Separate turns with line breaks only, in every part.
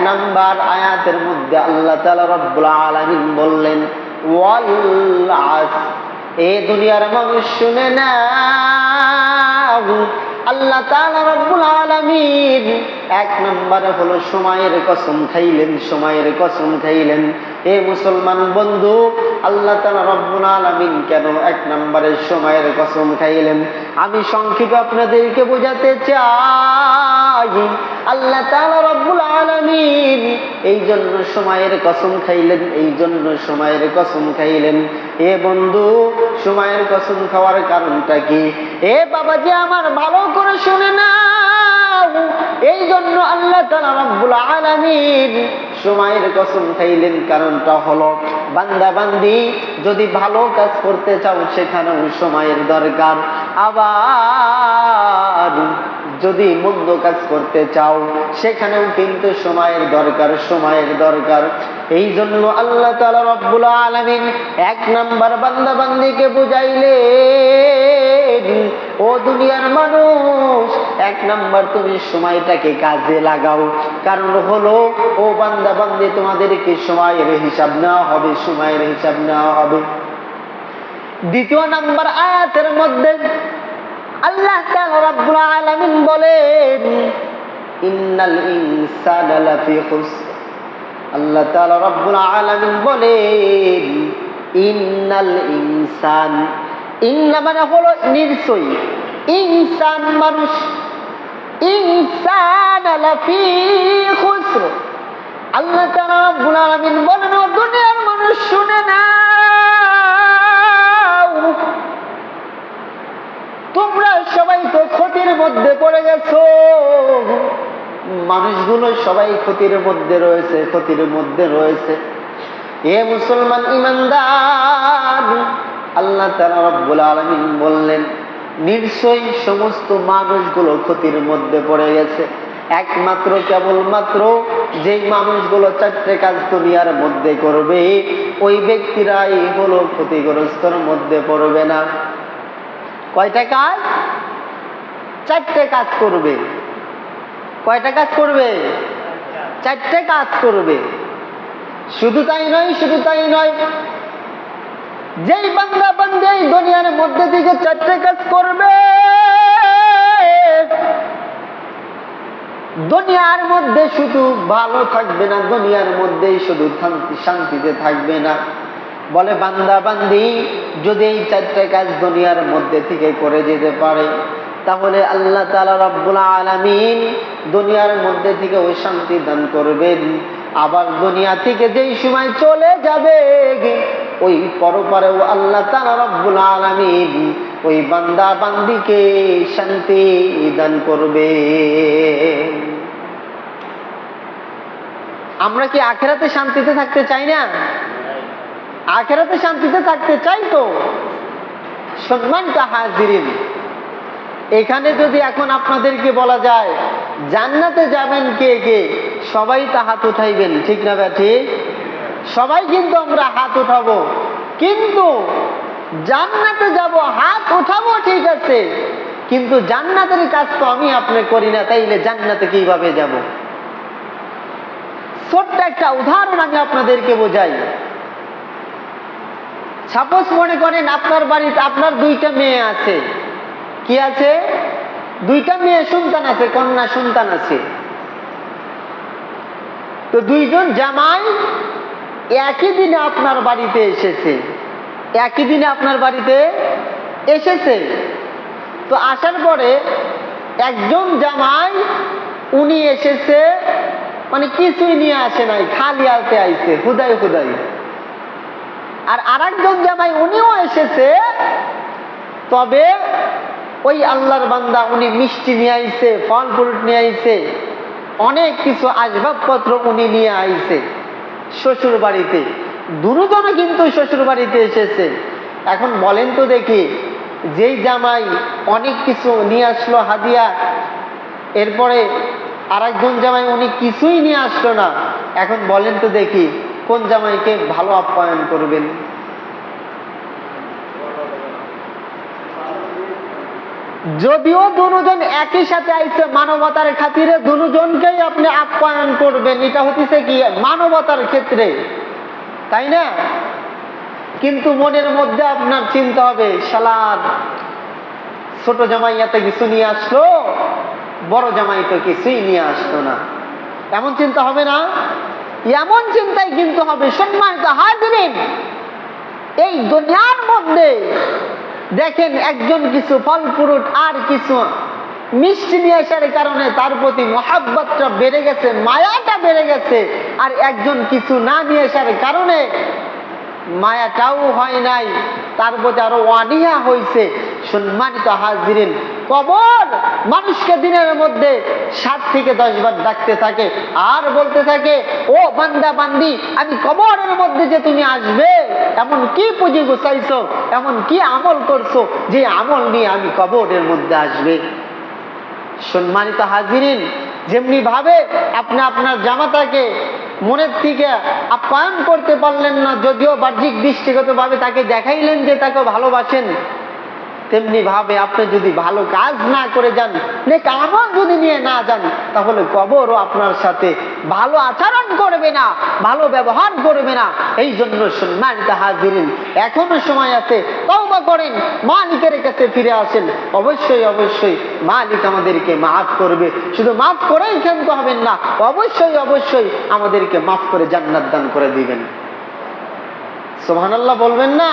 Number আয়াতের মধ্যে আল্লাহ তালা রব্বুল আলমিন বললেন ওয়াল এ দুনিয়ার মানুষ শুনে না আল্লাহ রব্বুল এক নম্বরে হলো সময়ের কসম খাইলেন, সময়ের কসম খাইলেন। এ মুসলমান বন্ধু, আল্লাহ তাআলা রব্বুল আলামিন কেন এক নম্বরে সময়ের কসম খাইলেন? আমি সংক্ষেপে আপনাদেরকে বোঝাতে চাই, আল্লাহ তাআলা রব্বুল আলামিন এই জন্য সময়ের কসম খাইলেন এই জন্য সময়ের কসম খাইলেন। এ বন্ধু, সময়ের কসম খাওয়ার কারণটা কি? এ বাবাজি, আমার ভালো করে শুনে না এই জন্য আল্লাহ রব্বুল আলামিন সময়ের কসম খাইলেন, কারণটা হলো বান্দা বান্দি যদি ভালো কাজ করতে চাও সেখানেও সময়ের দরকার। আবার যদি মন্দ কাজ করতে চাও সেখানেও কিন্তু সময়ের দরকার সময়ের দরকার। এই জন্য আল্লাহ তাআলা রব্বুল আলামিন এক নাম্বার বান্দা বান্দিকে বুঝাইলেন ও দুনিয়ার মানুষ, এক নাম্বার তুমি সময়টাকে কাজে লাগাও। কারণ হলো, ও বান্দা বান্দি, তোমাদেরকে সময়ের হিসাব নেওয়া হবে, সময়ের হিসাব নেওয়া হবে। দ্বিতীয় নাম্বার আয়াতের মধ্যে আল্লাহ তাআলা বলেন আল্লাহ তাআলা আলামিন বলেন, ইন্নাল ইনসান মানে হলো ইনসান মানুষ। তোমরা সবাই তো ক্ষতির মধ্যে পড়ে গেছো। মানুষগুলো সবাই ক্ষতির মধ্যে রয়েছে, ক্ষতির মধ্যে রয়েছে। এ মুসলমান ইমানদার আল্লাহ তাআলা রব্বুল আলামিন বললেন, নিশ্চয়ই সমস্ত মানুষগুলো ক্ষতির মধ্যে পড়ে গেছে। একমাত্র, কেবলমাত্র যেই মানুষগুলো চারটে কাজ দুনিয়ার মধ্যে করবে, ওই ব্যক্তিরাই হলো ক্ষতিগ্রস্তর মধ্যে পড়বে না। কয়টা কাজ? চারটে কাজ করবে। কয়টা কাজ করবে? চারটে কাজ করবে। শুধু তাই নয়, শুধু তাই নয় যেই বান্দা বান্দে এই দুনিয়ার মধ্যে থেকে চারটে কাজ করবে, দুনিয়ার মধ্যে শুধু ভালো থাকবে না, দুনিয়ার মধ্যেই শুধু শান্তি, শান্তিতে থাকবে না। বলে, বান্দা বান্দি, যদি এই চারটে কাজ দুনিয়ার মধ্যে থেকে করে যেতে পারে, তাহলে আল্লাহ তাআলা রব্বুল আলামিন দুনিয়ার মধ্যে থেকে ওই শান্তি দান করবেন। আবার দুনিয়া থেকে যেই সময় চলে যাবে ওই পরপারেও আল্লাহ তাআলা রব্বুল আলামিন ওই বান্দা বান্দিকে শান্তি দান করবে। আমরা কি আখেরাতে শান্তিতে থাকতে চাই না? আখেরাতে শান্তিতে থাকতে চাই তো। সম্মানটা হাজিরিন। এখানে যদি এখন আপনাদেরকে বলা যায়, জান্নাতে যাবেন কে কে? সবাই তা হাত উঠাইবেন, ঠিক না ব্যাঠি? সবাই কিন্তু আমরা হাত উঠাবো। কিন্তু জান্নাতে যাব, হাত উঠাবো ঠিক আছে। কিন্তু জান্নাতের কাজ তো আমি আপনি করি না, তাইলে জান্নাতে কীভাবে যাব? ছোট্ট একটা উদাহরণ আমি আপনাদেরকে বোঝাই। সাপোজ মনে করেন আপনার বাড়িতে, আপনার দুইটা মেয়ে আছে। কি আছে? দুইটা মেয়ে সন্তান আছে, কন্যা সন্তান আছে। তো দুইজন জামাই একই দিনে আপনার বাড়িতে এসেছে। একই দিনে আপনার বাড়িতে এসেছে। তো আসার পরে একজন জামাই, উনি এসেছে মানে কিছুই নিয়ে আসে নাই, খালি হাতে আইছে, হুদাই হুদাই। আর আরেকজন জামাই, উনিও এসেছে, তবে ওই আল্লাহর বান্দা, উনি মিষ্টি নিয়ে আইছে ফল ফ্রুট নিয়ে আইছে, অনেক কিছু আসবাবপত্র উনি নিয়ে আইছে। শ্বশুর বাড়িতে দুজনে কিন্তু শ্বশুর বাড়িতে এসেছে। এখন বলেন তো দেখি, যেই জামাই অনেক কিছু নিয়ে আসলো হাদিয়া, এরপরে আরেকজন জামাই উনি কিছুই নিয়ে আসলো না। এখন বলেন তো দেখি, কোন জামাইকে ভালো আপ্যায়ন করবেন? যদিও দুজন একই সাথে আইছে, মানবতার খাতিরে দুজনকেই আপনি আপ্যায়ন করবেন। এটা হতেছে কি, মানবতার ক্ষেত্রে। তাই না? কিন্তু মনের মধ্যে আপনার চিন্তা হবে সালাদ ছোট জামাইয়াতে কিছু নিয়ে আসলো, বড় জামাই তো কিছুই নিয়ে আসলো না। এমন চিন্তা হবে না? এমন চিন্তাই কিন্তু হবে, সম্মানিত হাজিরিন, এই দুনিয়ার মধ্যে দেখেন একজন কিছু ফল ফ্রুট আর কিছু মিষ্টি নিয়ে আসার কারণে তার প্রতি মহাব্বতটা বেড়ে গেছে, মায়াটা বেড়ে গেছে। আর একজন কিছু না নিয়ে আসার কারণে মায়াটাও হয় নাই, তার প্রতি আরও অনীহা হয়েছে সম্মানিত হাজিরিন, কবর মানুষকে দিনের মধ্যে সাত থেকে দশ বার ডাকতে থাকে আর বলতে থাকে, ও বান্দা, বান্দি, আমি কবরের মধ্যে যে তুমি আসবে, এমন কি পুঁজি গুছাইছো, এমন কি আমল করছ, যে আমল নিয়ে আমি কবরের মধ্যে আসবে? সম্মানিত হাজিরিন যেমনি ভাবে আপনি আপনার জামাতাকে মনের থেকে আপ্যায়ন করতে পারলেন না, যদিও বাহ্যিক দৃষ্টিগত ভাবে তাকে দেখাইলেন যে তাকে ভালোবাসেন। তেমনি ভাবে আপনি যদি ভালো কাজ না করে যান, নেক আমল যদি নিয়ে না যান, তাহলে কবরও আপনার সাথে ভালো আচরণ করবে না, ভালো ব্যবহার করবে না। এই জন্য সম্মানিত হাজিরিন, এখনও সময় আছে, তওবা করেন, মালিকের কাছে ফিরে আসেন। অবশ্যই অবশ্যই মালিক আমাদেরকে মাফ করবে। শুধু মাফ করেই ক্ষান্ত হবেন না, অবশ্যই অবশ্যই আমাদেরকে মাফ করে জান্নাত দান করে দিবেন। সুবহানাল্লাহ বলবেন না?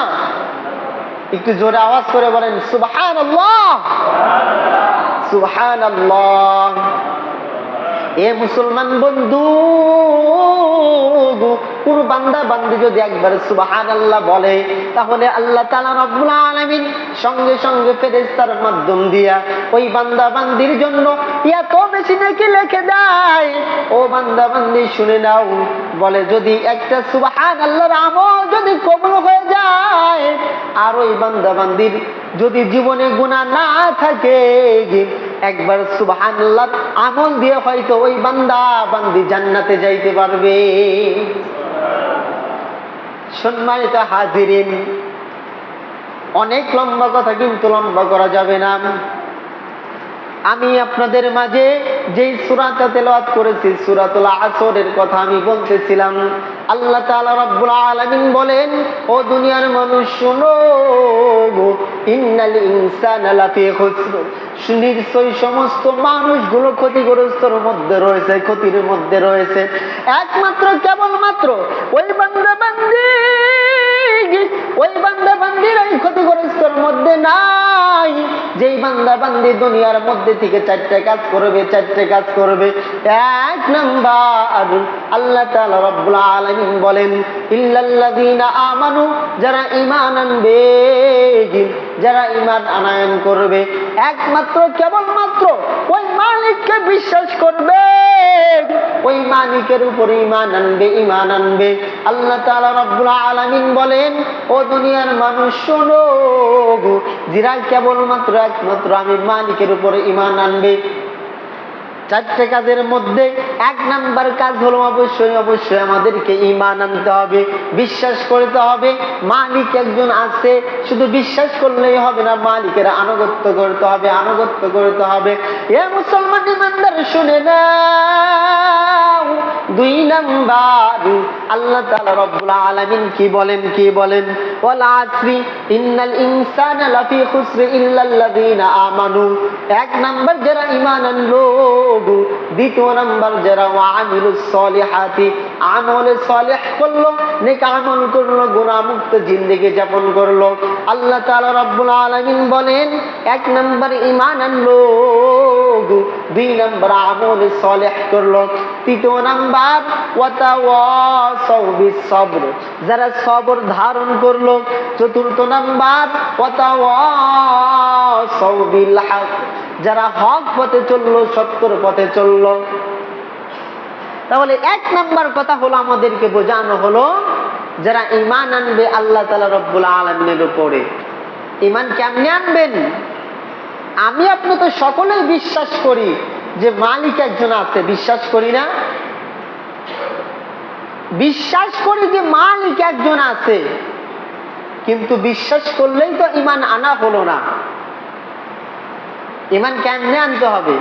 একটু জোরে আওয়াজ করে বলেন সুবহান সুবহান এ মুসলমান বন্ধু কোন বান্দা বান্দি যদি একবার আল্লাহ বলে, তাহলে আল্লাহ তালা রব্বুল আলমিন সঙ্গে সঙ্গে ফেরেস্তার মাধ্যম দিয়া ওই বান্দা বান্দির জন্য এত বেশি নাকি লিখে দেয়। ও বান্দা বান্দি শুনে নাও, বলে যদি একটা সুবাহান আল্লাহর আমল আর ওই বান্দাবান্দির যদি জীবনে গুণা না থাকে, একবার সুবাহ আমল দিয়ে হয়তো ওই বান্দা বান্দি জান্নাতে যাইতে পারবে। সম্মানিত হাজিরিন, অনেক লম্বা কথা কিন্তু লম্বা করা যাবে না। আমি আপনাদের মাঝে যেই সুরাটা তেলাওয়াত করেছি, সুরাতুল আসরের কথা আমি বলতেছিলাম, আল্লাহ তাআলা রাব্বুল আলামিন বলেন, ও দুনিয়ার মানুষ, শুনো নিশ্চয়ই সমস্ত মানুষগুলো ক্ষতিগ্রস্তর মধ্যে রয়েছে, ক্ষতির মধ্যে রয়েছে। একমাত্র, কেবলমাত্র ওই বান্দা বান্দি ওই বান্দা বান্দির ওই ক্ষতিগ্রস্তর মধ্যে নাই। যেই বান্দা বান্দি দুনিয়ার মধ্যে থেকে চারটে কাজ করবে, চারটে কাজ করবে। এক নাম্বার, আল্লাহ তাআলা রব্বুল আলামিন বলেন আমানু যারা ঈমান আনবে, যারা ঈমান আনায়ন করবে, একমাত্র কেবলমাত্র ওই মালিককে বিশ্বাস করবে। ওই মালিকের উপরে ইমান আনবে ইমান আনবে। আল্লাহ তালা রব্বুল আলমিন বলেন, ও দুনিয়ার মানুষ, শোনো যারা কেবলমাত্র একমাত্র আমি মালিকের উপরে ইমান আনবে। চারটে কাজের মধ্যে এক নাম্বার কাজ হলো অবশ্যই অবশ্যই আমাদেরকে ইমান আনতে হবে, বিশ্বাস করতে হবে। মালিক একজন আছে, শুধু বিশ্বাস করলেই হবে না, মালিকের আনুগত্য করতে হবে, আনুগত্য করতে হবে। এ মুসলমান ইমানদার শুনে না দুই নাম্বার। আল্লাহ তাআলা রব্বুল আলামিন কি বলেন কি বলেন? ওয়াল আসরি ইন্নাল ইনসানা লাফি খুসর ইল্লাল্লাযীনা আমানু। এক নাম্বার, যারা ঈমান আনলো দ্বিতীয় নাম্বার, যারা আমিলুস সলিহাতি আমল সলিহ করল, নেক আমল করল, গুনাহমুক্ত জিন্দেগি যাপন করল। আল্লাহ তাআলা রব্বুল আলামিন বলেন, এক নাম্বার ঈমান আনলো দুই নাম্বার আমল করল। তৃতীয় যারা সবর ধারণ করল। চতুর্থ যারা হক পথে চলল, সত্যর পথে চলল। তাহলে এক নাম্বার কথা হলো আমাদেরকে বোঝানো হলো, যারা ইমান আনবে আল্লাহ তালা রব্বুল আলমিনের উপরে। ইমান কেমনে আনবেন? আমি আপনি তো সকলেই বিশ্বাস করি যে মালিক একজন আছে, বিশ্বাস করি না? বিশ্বাস করি যে মালিক একজন আছে, কিন্তু বিশ্বাস করলেই তো ইমান আনা হলো না। ইমান কেমনে আনতে হবে?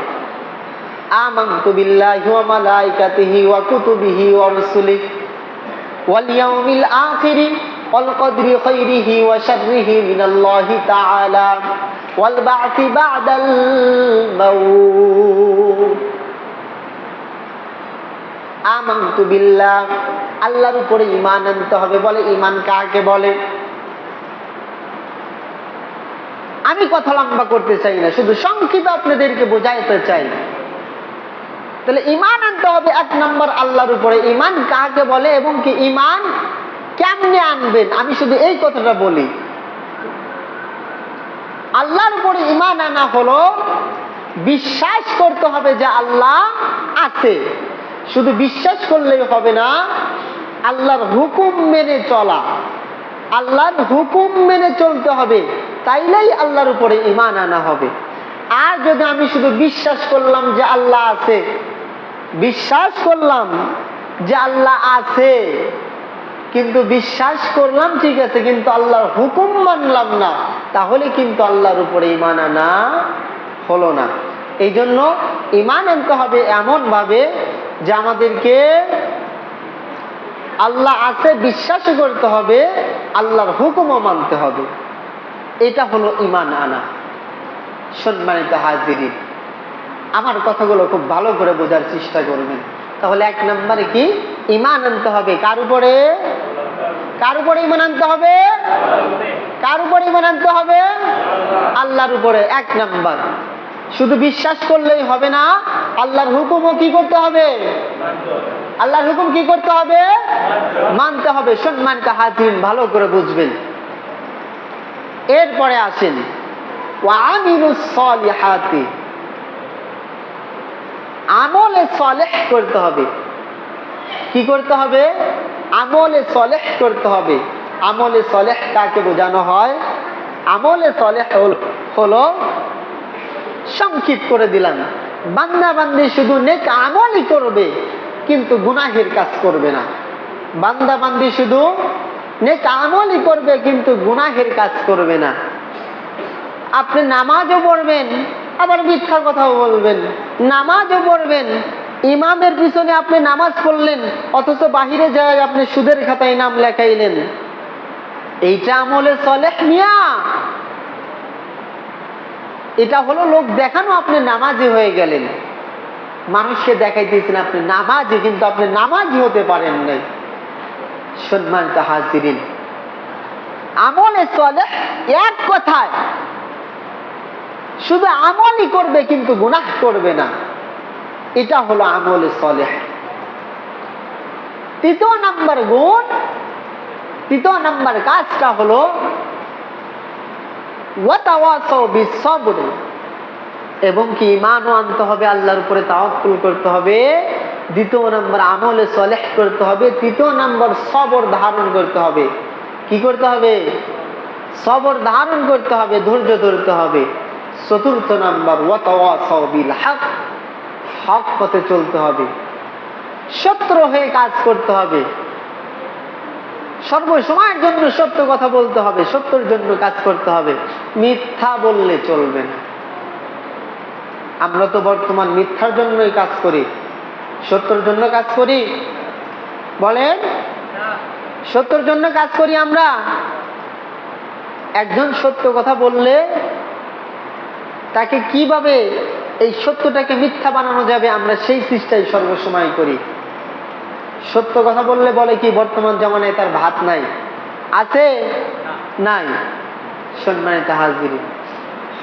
ওয়া কুতুবিহি কদরি খাইরিহি ওয়া শাররিহি মিনাল্লাহি তাআলা ওয়াল বা'থি বা'দাল মাউত বিল্লাহ আল্লাহর উপরে ঈমান আনতে হবে। বলে ঈমান কাকে বলে? আমি কথা লম্বা করতে চাই না, শুধু সংক্ষিপ্ত আপনাদেরকে বোঝাইতে চাই। তাহলে ইমান আনতে হবে এক নম্বর আল্লাহর উপরে। ইমান কাকে বলে এবং কি ইমান কেমনে আনবেন? আমি শুধু এই কথাটা বলি। আল্লাহর উপরে ইমান আনা হলো, বিশ্বাস করতে হবে যে আল্লাহ আছে। শুধু বিশ্বাস করলেই হবে না, আল্লাহর হুকুম মেনে চলা। আল্লাহর হুকুম মেনে চলতে হবে, তাইলেই আল্লাহর উপরে ইমান আনা হবে। আর যদি আমি শুধু বিশ্বাস করলাম যে আল্লাহ আছে, বিশ্বাস করলাম যে আল্লাহ আছে কিন্তু বিশ্বাস করলাম, ঠিক আছে, কিন্তু আল্লাহর হুকুম মানলাম না। তাহলে কিন্তু আল্লাহর উপরে ইমান আনা হলো না। এই জন্য ইমান আনতে হবে এমন ভাবে যে আমাদেরকে আল্লাহ আছে, বিশ্বাস করতে হবে, আল্লাহর হুকুমও মানতে হবে। এটা হলো ইমান আনা। সম্মানিত হাজিরিন, আমার কথাগুলো খুব ভালো করে বোঝার চেষ্টা করবেন। তাহলে এক নম্বরে কি? ইমান আনতে হবে। কার উপরে? কার উপরে ইমান আনতে হবে? কার উপরে ইমান আনতে হবে? আল্লাহর উপরে। এক নাম্বার। শুধু বিশ্বাস করলেই হবে না, আল্লাহর হুকুমও কি করতে হবে? আল্লাহর হুকুম কি করতে হবে? মানতে হবে। সম্মানকে হাজির ভালো করে বুঝবেন। এরপরে আসেন। আমলে সলেহ করতে হবে। কি করতে হবে? আমলে সলেহ করতে হবে। আমলে সলেহ কাকে বোঝানো হয়? আমলে সলেহ হল- সংক্ষিপ্ত করে দিলাম। বান্দা বান্দি শুধু নেক আমলই করবে, কিন্তু গুনাহের কাজ করবে না। বান্দা বান্দি শুধু নেক আমলই করবে, কিন্তু গুনাহের কাজ করবে না। আপনি নামাজও পড়বেন, আবার মিথ্যা কথাও বলবেন। নামাজও পড়বেন ইমামের পিছনে আপনি নামাজ পড়লেন, অথচ বাহিরে যায় আপনি সুদের খাতায় নাম লেখাইলেন। এইটা আমলে সলেহ মিয়া। এটা হলো লোক দেখানো আপনি নামাজি হয়ে গেলেন। মানুষকে দেখাইতেছেন আপনি নামাজি, কিন্তু আপনি নামাজি হতে পারেন নাই। সম্মানিত হাজিরিন, আমলে চলে এক কথায়, শুধু আমলই করবে কিন্তু গুনাহ করবে না। এটা হলো আমলে চলে তৃতীয় নাম্বার গুণ, তৃতীয় নাম্বার কাজটা হলো এবং কি ইমানও আনতে হবে, আল্লাহর উপরে তাওয়াক্কুল করতে হবে। দ্বিতীয় নম্বর আমলে সলেহ করতে হবে, তৃতীয় নম্বর সবর ধারণ করতে হবে। কি করতে হবে? সবর ধারণ করতে হবে, ধৈর্য ধরতে হবে। চতুর্থ নম্বর বিল হক হক পথে চলতে হবে। সত্য হয়ে কাজ করতে হবে। সর্বসময়ের জন্য সত্য কথা বলতে হবে, সত্যর জন্য কাজ করতে হবে। মিথ্যা বললে চলবে না। আমরা তো বর্তমান মিথ্যার জন্যই কাজ করি, সত্যর জন্য কাজ করি। বলেন, সত্যর জন্য কাজ করি আমরা। একজন সত্য কথা বললে তাকে কীভাবে এই সত্যটাকে মিথ্যা বানানো যাবে, আমরা সেই চেষ্টাই সর্বসময় করি। সত্য কথা বললে বলে কি, বর্তমান জমানায় তার ভাত নাই? আছে? নাই। সম্মানিত হাজির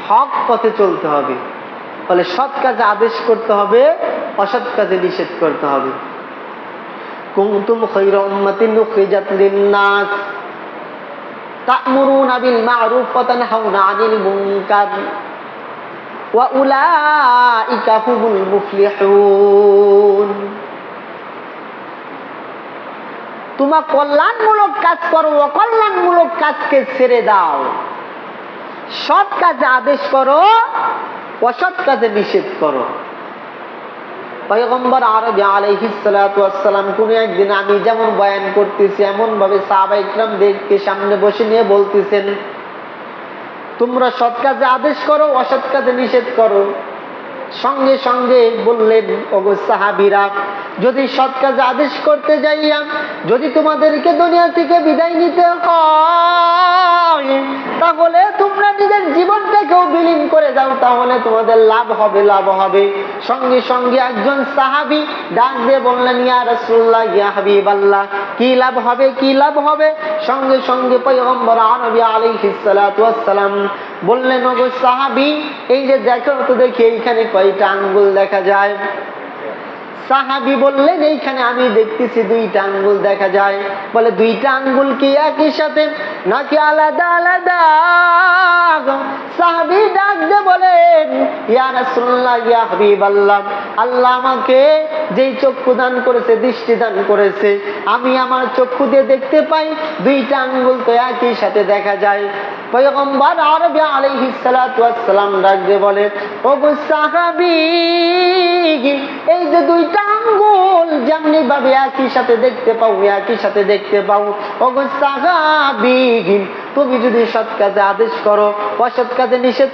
হক পথে চলতে হবে। ফলে সৎ কাজে আদেশ করতে হবে, অসৎ কাজে নিষেধ করতে হবে। কুনতুম খায়রা উম্মাতিন উখরিজাত লিন-নাস। তা'মুরুনা বিল 'আনিল মুনকার। হুমুল তোমার কল্যাণমূলক কাজ করো, অকল্যাণমূলক কাজকে ছেড়ে দাও। সৎ কাজে আদেশ করো, অসৎ কাজে নিষেধ করো। আমি যেমন বয়ান করতেছি এমন ভাবে সাহাবা ইকরাম দেখকে সামনে বসে নিয়ে বলতেছেন তোমরা সৎ কাজে আদেশ করো, অসৎ কাজে নিষেধ করো। সঙ্গে সঙ্গে বললেন, ওগো সাহাবিরা, যদি সৎ কাজে আদেশ করতে যাইয়া, যদি তোমাদেরকে দুনিয়া থেকে বিদায় নিতে হয়, তাহলে তোমরা নিজের জীবনটাকেও বিলীন করে দাও তাহলে তোমাদের লাভ হবে লাভ হবে। সঙ্গে সঙ্গে একজন সাহাবি ডাক দিয়ে বললেন, ইয়া রাসূলুল্লাহ, ইয়া হাবিবাল্লাহ, কি লাভ হবে, কি লাভ হবে? সঙ্গে সঙ্গে পয়গম্বর আনবী আলাইহিস সালাতু ওয়াসসালাম বললেন, ওগো সাহাবি, এই যে দেখো তো দেখি এইখানে কয়টা আঙ্গুল দেখা যায়। সাহাবি বললেন, এইখানে আমি দেখতেছি দুইটা আঙ্গুল দেখা যায়। বলে, দুইটা আঙ্গুল কি একই সাথে? নাকি আলাদা আলাদা? সাহাবি ডাক দে বলেন, ইয়া রাসূলুল্লাহ, ইয়া হাবিবাল্লাহ, আল্লাহ আমাকে যেই চক্ষু দান করেছে, দৃষ্টি দান করেছে, আমি আমার চক্ষু দিয়ে দেখতে পাই দুইটা আঙ্গুল তো একই সাথে দেখা যায়। পয়গম্বর আরবি আলাইহিস সালাতু ওয়াসসালাম ডাক দিয়ে বলে, ওগো সাহাবী, এই যে দুইটা আঙ্গুল যেমনি ভাবে একই সাথে দেখতে পাও, একই সাথে দেখতে পাও। ওগো বিহীন, তুমি যদি সৎ কাজে আদেশ করো, অসৎ কাজে নিষেধ